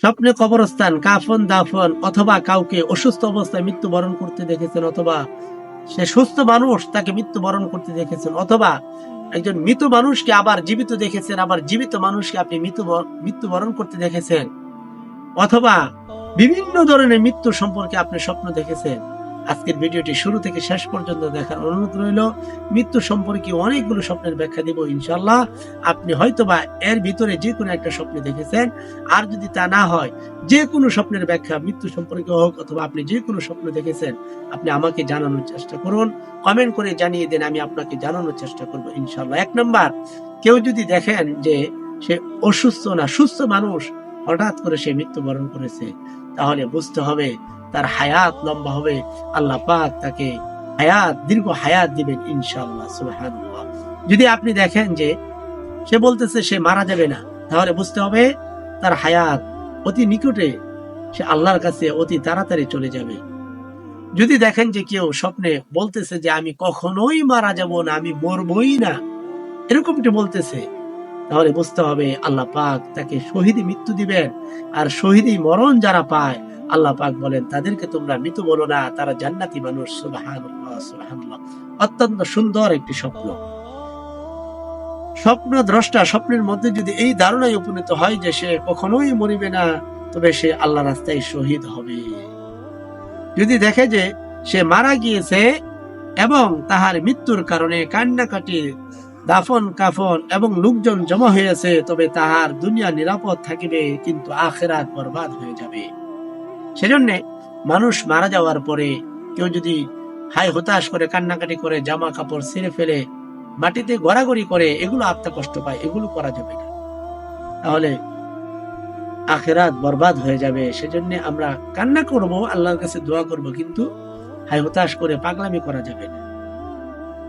স্বপ্নে কবরস্থান, কাফন, দাফন, অথবা কাউকে অসুস্থ অবস্থায় মৃত্যুবরণ করতে দেখেছেন, অথবা সে সুস্থ মানুষ তাকে মৃত্যুবরণ করতে দেখেছেন, অথবা একজন মৃত মানুষকে আবার জীবিত দেখেছেন, আবার জীবিত মানুষকে আপনি মৃত্যু মৃত্যুবরণ করতে দেখেছেন, অথবা বিভিন্ন ধরনের মৃত্যু সম্পর্কে আপনি স্বপ্ন দেখেছেন। আজকের ভিডিওটি শুরু থেকে শেষ পর্যন্ত দেখার অনুরোধ রইল। মৃত্যু সম্পর্কে অনেকগুলো স্বপ্নের ব্যাখ্যা দিব ইনশাল্লাহ আপনি হয়তোবা এর ভিতরে যে কোনো একটা স্বপ্ন দেখেছেন। আর যদি তা না হয় যে কোনো স্বপ্নের ব্যাখ্যা মৃত্যু সম্পর্কে হোক অথবা আপনি যে কোনো স্বপ্ন দেখেছেন, আপনি আমাকে জানানোর চেষ্টা করুন। কমেন্ট করে জানিয়ে দেন, আমি আপনাকে জানানোর চেষ্টা করব ইনশাল্লাহ এক নম্বর, কেউ যদি দেখেন যে সে অসুস্থ না, সুস্থ মানুষ হঠাৎ করে সে মৃত্যুবরণ করেছে, তাহলে বুঝতে হবে তার হায়াত লম্বা হবে। আল্লাহ পাক তাকে হায়াত, দীর্ঘ হায়াত দিবেন ইনশাল্লাহ সুবহানাল্লাহ। যদি আপনি দেখেন যে সে বলতেছে সে মারা যাবে না, তাহলে বুঝতে হবে তার হায়াত অতি নিকটে সে আল্লাহর কাছে অতি তাড়াতাড়ি চলে যাবে। যদি দেখেন যে কেউ স্বপ্নে বলতেছে যে আমি কখনোই মারা যাব না, আমি মরবই না, এরকমটি বলতেছে তাহলে বুঝতে হবে আল্লাহ পাক তাকে শহীদি মৃত্যু দিবেন। আর শহীদি মরণ যারা পায়, আল্লাহ পাক বলেন, তাদেরকে তোমরা মৃত বলো না, তারা জান্নাতি মানুষ অত্যন্ত সুন্দর একটি স্বপ্ন। স্বপ্ন দ্রষ্টা, স্বপ্নের মধ্যে যদি এই ধারণায় উপনীত হয় যে সে কখনোই মরিবে না, তবে সে আল্লাহ রাস্তায় শহীদ হবে। যদি দেখে যে সে মারা গিয়েছে এবং তাহার মৃত্যুর কারণে কান্নাকাটি দাফন, কাফন এবং লোকজন জমা হয়েছে, তবে তাহার দুনিয়া নিরাপদ থাকিবে, কিন্তু আখেরাত বরবাদ হয়ে যাবে। সেজন্য মানুষ মারা যাওয়ার পরে কেউ যদি হাই হতাশ করে, কান্নাকাটি করে জামা কাপড় ছিঁড়ে ফেলে, মাটিতে গড়াগড়ি করে, এগুলো আত্মা কষ্ট পায়, এগুলো করা যাবে না। তাহলে আখেরাত বরবাদ হয়ে যাবে। সেজন্য আমরা কান্না করব, আল্লাহর কাছে দোয়া করব, কিন্তু হাই হতাশ করে পাগলামি করা যাবে না।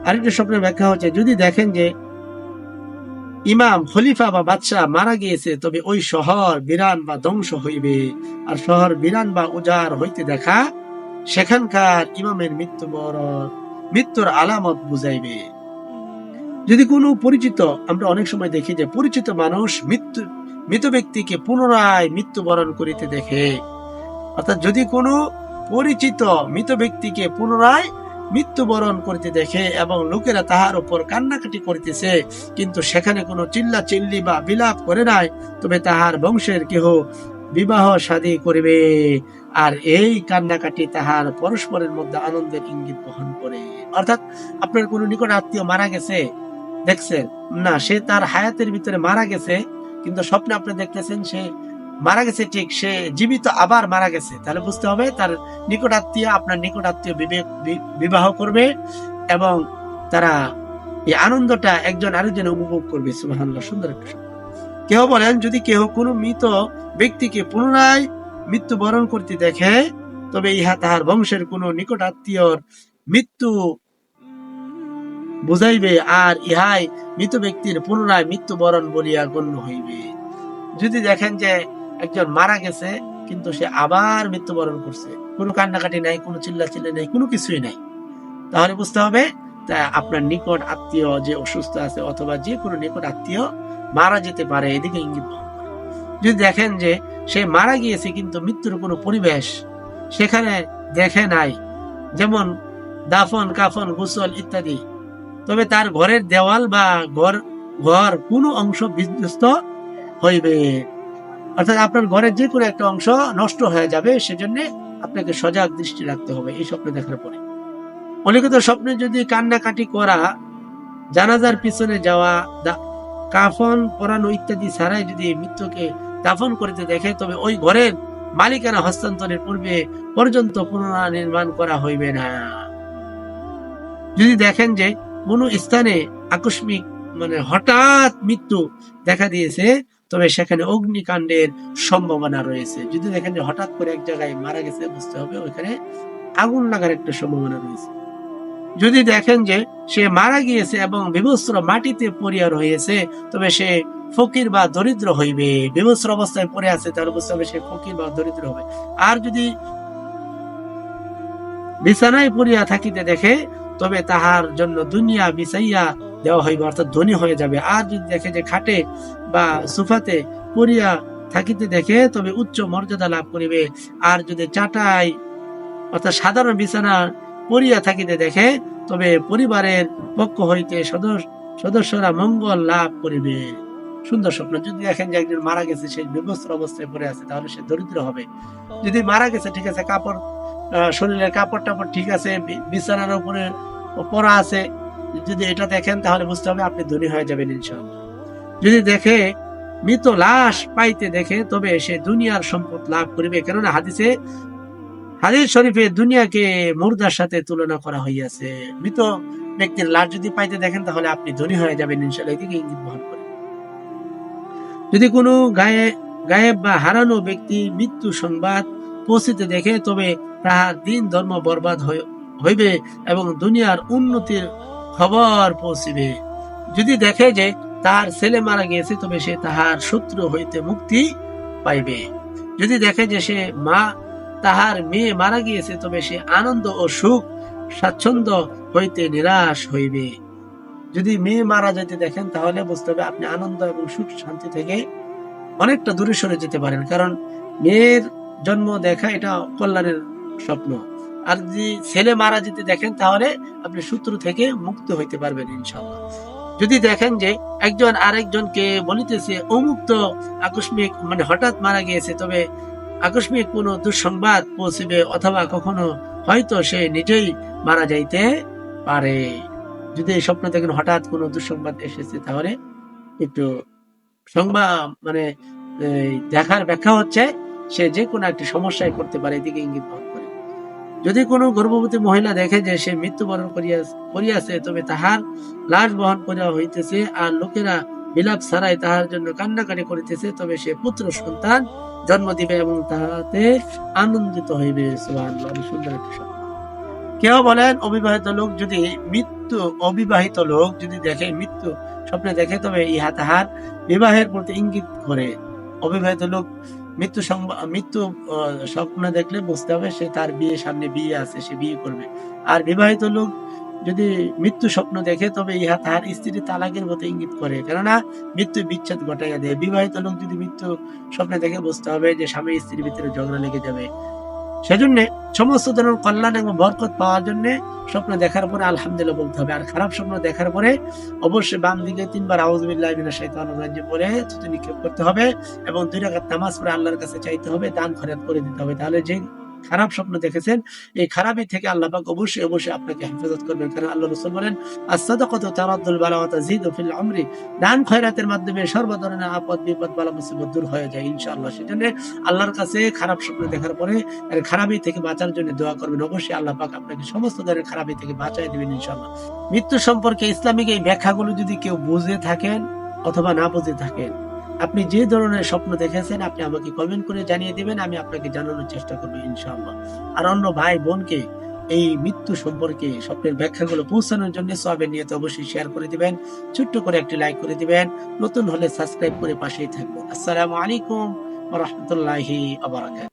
আরেকটা স্বপ্নের ব্যাখ্যা হচ্ছে, যদি দেখেন যে ইমাম, খলিফা বা বাদশাহ মারা গিয়েছে, তবে ওই শহর বিরান বা ধ্বংস হইবে। আর শহর বিরান বা উজাড় হইতে দেখা, সেখানকার ইমামের মৃত্যু বরণ, মৃত্যুর আলামত বুঝাইবে। যদি কোনো পরিচিত, আমরা অনেক সময় দেখি যে পরিচিত মানুষ মৃত্যু, মৃত ব্যক্তিকে পুনরায় মৃত্যুবরণ করিতে দেখে। অর্থাৎ যদি কোনো পরিচিত মৃত ব্যক্তিকে পুনরায় মৃত্যুবরণ করিতে দেখে এবং লোকেরা তাহার উপর কান্নাকাটি করিতেছে। কিন্তু সেখানে কোনো চিল্লা চিল্লি বা বিলাপ করে নাই, তবে তাহার বংশের কেহ বিবাহ শাদী করিবে। আর এই কান্নাকাটি তাহার পরস্পরের মধ্যে আনন্দের ইঙ্গিত বহন করে। অর্থাৎ আপনার কোনো নিকট আত্মীয় মারা গেছে, দেখছেন? না, সে তার হায়াতের ভিতরে মারা গেছে, কিন্তু স্বপ্নে আপনি দেখতেছেন সে মারা গেছে ঠিক, সে জীবিত আবার মারা গেছে। তাহলে বুঝতে হবে তার নিকট আত্মীয় আপনার নিকট আত্মীয় বিবাহ করবে এবং তারা এই আনন্দটা একজন আরেকজন উপভোগ করবে। সুবহানাল্লাহ, সুন্দর একটা কেউ বলেন, যদি কেউ কোনো মৃত ব্যক্তিকে পুনরায় মৃত্যুবরণ করতে দেখে, তবে ইহা তাহার বংশের কোনো নিকট আত্মীয়র মৃত্যু বুঝাইবে আর ইহাই মৃত ব্যক্তির পুনরায় মৃত্যুবরণ বলিয়া গণ্য হইবে। যদি দেখেন যে একজন মারা গেছে, কিন্তু সে আবার মৃত্যুবরণ করছে। কোনো কান্নাকাটি নাই, কোনো চিল্লা চিল্লা নাই, কোনো কিছুই নাই। তাহলে বুঝতে হবে, তা আপনার নিকট আত্মীয় যে অসুস্থ আছে অথবা যে কোনো নিকট আত্মীয় মারা যেতে পারে, এদিকে ইঙ্গিত যদি দেখেন যে সে মারা গিয়েছে, কিন্তু মৃত্যুর কোনো পরিবেশ সেখানে দেখে নাই, যেমন দাফন, কাফন, গোসল ইত্যাদি, তবে তার ঘরের দেওয়াল বা ঘর ঘর কোনো অংশ বিধ্বস্ত হইবে। অর্থাৎ আপনার ঘরের যে কোনো একটা অংশ নষ্ট হয়ে যাবে, সেজন্য আপনাকে সজাগ দৃষ্টি রাখতে হবে এই স্বপ্ন দেখার পরে। অলিখিত স্বপ্নে যদি কান্নাকাটি করা, জানাজার পিছনে যাওয়া কাফন পরানো ইত্যাদি ছাড়াই যদি মৃত্যুকে দাফন করতে দেখে, তবে ওই ঘরের মালিকানা হস্তান্তরের পূর্বে পর্যন্ত পুনর্নির্মাণ করা হইবে না। যদি দেখেন যে কোনো স্থানে আকস্মিক মানে হঠাৎ মৃত্যু দেখা দিয়েছে তবে সেখানে অগ্নিকাণ্ডের সম্ভাবনা রয়েছে। যদি দেখেন যে হঠাৎ করে এক জায়গায় মারা গেছে, বুঝতে হবে ওইখানে আগুন লাগার একটা সম্ভাবনা রয়েছে। যদি দেখেন যে সে মারা গিয়েছে এবং বিবস্ত্র মাটিতে পড়িয়া রয়েছে, তবে সে ফকির বা দরিদ্র হইবে। বিবস্ত্র অবস্থায় পড়ে আছে, তাহলে বুঝতে হবে সে ফকির বা দরিদ্র হবে। আর যদি বিছানায় পড়িয়া থাকিতে দেখে, তবে তাহার জন্য দুনিয়া বিছাইয়া দেওয়া হইবে, অর্থাৎ ধনী হয়ে যাবে। আর যদি দেখে যে খাটে বা সোফাতে পড়িয়া থাকিতে দেখে, তবে উচ্চ মর্যাদা লাভ করিবে। আর যদি চাটাই অর্থাৎ সাধারণ বিছানা পড়িয়া থাকিতে দেখে, তবে পরিবারের পক্ষ হইতে সদস্য সদস্যরা মঙ্গল লাভ করিবে। সুন্দর স্বপ্ন। যদি দেখেন যে একজন মারা গেছে, সে বিবস্ত্র অবস্থায় পড়ে আছে, তাহলে সে দরিদ্র হবে। যদি মারা গেছে, ঠিক আছে, কাপড় শরীরের কাপড় টাপড় ঠিক আছে বিছানার উপরে পড়া আছে যদি এটা দেখেন, তাহলে বুঝতে হবে আপনি ধনী হয়ে যাবেন ইনশাআল্লাহ। যদি দেখে মৃত লাশ পাইতে দেখে, তবে সে দুনিয়ার সম্পদ লাভ করিবে। কেননা হাদিসে, হাদিস শরীফে দুনিয়াকে মুর্দার সাথে তুলনা করা হইয়াছে। মৃত ব্যক্তির লাশ যদি পাইতে দেখেন, তাহলে আপনি ধনী হয়ে যাবেন ইনশাল্লাহ এদিকে ইঙ্গিত বহন করে। যদি কোনো গায়ে, গায়েব বা হারানো ব্যক্তি মৃত্যু সংবাদ পৌঁছিতে দেখে, তবে তাহার দিন ধর্ম বরবাদ হই- হইবে এবং দুনিয়ার উন্নতির খবর পৌঁছিবে। যদি দেখে যে তার ছেলে মারা গিয়েছে, তবে সে তাহার শত্রু হইতে মুক্তি পাইবে। যদি দেখে যে সে মা, তাহার মেয়ে মারা গিয়েছে, তবে সে আনন্দ ও সুখ, স্বাচ্ছন্দ্য হইতে নিরাশ হইবে। যদি মেয়ে মারা যেতে দেখেন, তাহলে বুঝতে হবে আপনি আনন্দ এবং সুখ, শান্তি থেকে অনেকটা দূরে সরে যেতে পারেন। কারণ মেয়ের জন্ম দেখা এটা কল্যাণের স্বপ্ন। আর যদি ছেলে মারা যেতে দেখেন, তাহলে আপনি শত্রু থেকে মুক্ত হইতে পারবেন ইনশাল্লাহ যদি দেখেন যে একজন আরেকজনকে বলিতেছে অমুক্ত আকস্মিক মানে হঠাৎ মারা গিয়েছে, তবে আকস্মিক কোনো দুঃসংবাদ পৌঁছিবে অথবা কখনো হয়তো সে নিজেই মারা যাইতে পারে। যদি এই স্বপ্ন দেখেন, হঠাৎ কোনো দুঃসংবাদ এসেছে, তাহলে একটু সংবাদ মানে দেখার ব্যাখ্যা হচ্ছে, সে যে কোনো একটি সমস্যায় করতে পারে, এদিকে ইঙ্গিত বহন করে। যদি কোনো গর্ভবতী মহিলা দেখে যে সে মৃত্যুবরণ করিয়া, করিয়াছে, তবে তাহার লাশ বহন করিয়া হইতেছে আর লোকেরা বিলাপ ছাড়াই তাহার জন্য কান্নাকাটি করিতেছে, তবে সে পুত্র সন্তান জন্ম দিবে এবং তাহাতে আনন্দিত হইবে। কেউ বলেন, অবিবাহিত লোক যদি মৃত্যু, অবিবাহিত লোক যদি দেখে, মৃত্যু স্বপ্নে দেখে, তবে ইহা তাহার বিবাহের প্রতি ইঙ্গিত করে। অবিবাহিত লোক মৃত্যু মৃত্যু স্বপ্ন দেখলে বুঝতে হবে সে তার বিয়ে সামনে বিয়ে আছে, সে বিয়ে করবে। আর বিবাহিত লোক যদি মৃত্যু স্বপ্ন দেখে, তবে ইহা তাহার স্ত্রী তালাকের মতো ইঙ্গিত করে। কেননা, মৃত্যু বিচ্ছেদ ঘটাইয়া দেয়। বিবাহিত লোক যদি মৃত্যু স্বপ্নে দেখে, বুঝতে হবে যে স্বামী স্ত্রীর ভিতরে ঝগড়া লেগে যাবে। সেজন্য সমস্ত ধরনের কল্যাণ এবং বরকত পাওয়ার জন্য স্বপ্ন দেখার পরে আলহামদুলিল্লাহ বলতে হবে। আর খারাপ স্বপ্ন দেখার পরে অবশ্যই বাম দিকে তিনবার আউজবিল্লাহ বিনা রাজিম বলে নিক্ষেপ করতে হবে এবং দুই রাখার নামাজ পরে আল্লাহর কাছে চাইতে হবে, দান খরচ করে দিতে হবে। তাহলে যে খারাপ স্বপ্ন দেখেছেন, এই খারাপই থেকে আল্লাহ পাক অবশ্যই অবশ্যই আপনাকে হেফাজত করবেন। কারণ আল্লাহ রসুল বলেন আসাদাকাতু তারাদ্দুল বালা ওয়া তাজিদু ফিল আমরি। দান খয়রাতের মাধ্যমে সর্ব ধরনের আপদ, বিপদ, বালা, মুসিবত দূর হয়ে যায় ইনশাআল্লাহ। সেজন্য আল্লাহর কাছে খারাপ স্বপ্ন দেখার পরে এর খারাপই থেকে বাঁচার জন্য দোয়া করবেন। অবশ্যই আল্লাহ পাক আপনাকে সমস্ত ধরনের খারাপই থেকে বাঁচাই দেবেন ইনশাআল্লাহ। মৃত্যু সম্পর্কে ইসলামিক এই ব্যাখ্যাগুলো যদি কেউ বুঝে থাকেন অথবা না বুঝে থাকেন আপনি যে ধরনের স্বপ্ন দেখেছেন, আপনি আমাকে কমেন্ট করে জানিয়ে দিবেন, আমি আপনাকে জানানোর চেষ্টা করব ইনশাআল্লাহ। আর অন্য ভাই বোনকে এই মৃত্যু সম্পর্কে স্বপ্নের ব্যাখ্যাগুলো পৌঁছানোর জন্য সবের নিয়ে অবশ্যই শেয়ার করে দিবেন, ছোট্ট করে একটি লাইক করে দিবেন, নতুন হলে সাবস্ক্রাইব করে পাশেই থাকবেন। আসসালামু আলাইকুম রহমতুল্লাহি বারাকাতুহু।